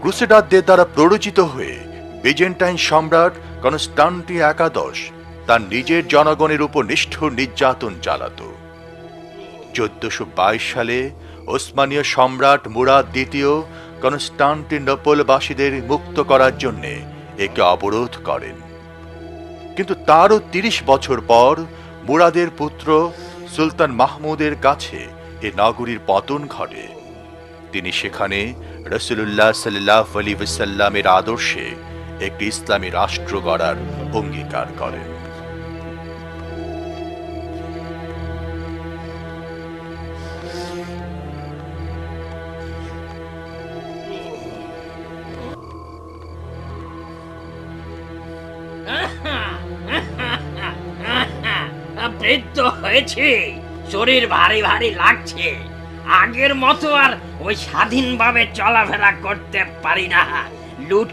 ক্রুসেডারদের দ্বারা প্ররোচিত হয়ে বিজেন্টাইন সম্রাট কনস্টান্টি একাদশ তার নিজের জনগণের উপর নিষ্ঠুর নির্যাতন চালাত। চোদ্দশো সালে ওসমানীয় সম্রাট মুরাদ দ্বিতীয় কনস্টান্টিনোপলবাসীদের মুক্ত করার জন্য একে অবরোধ করেন। কিন্তু তারও তিরিশ বছর পর মুরাদের পুত্র সুলতান মাহমুদের কাছে এ নগরীর পতন ঘটে। তিনি সেখানে রসুল্লাহ সাল্লাহ আলী সাল্লামের আদর্শে একটি ইসলামী রাষ্ট্র গড়ার অঙ্গীকার করেন। শরীর ভারী ভারী লাগছে। আগের মতো আর ওই স্বাধীনভাবে চলাফেরা করতে পারি না। লুট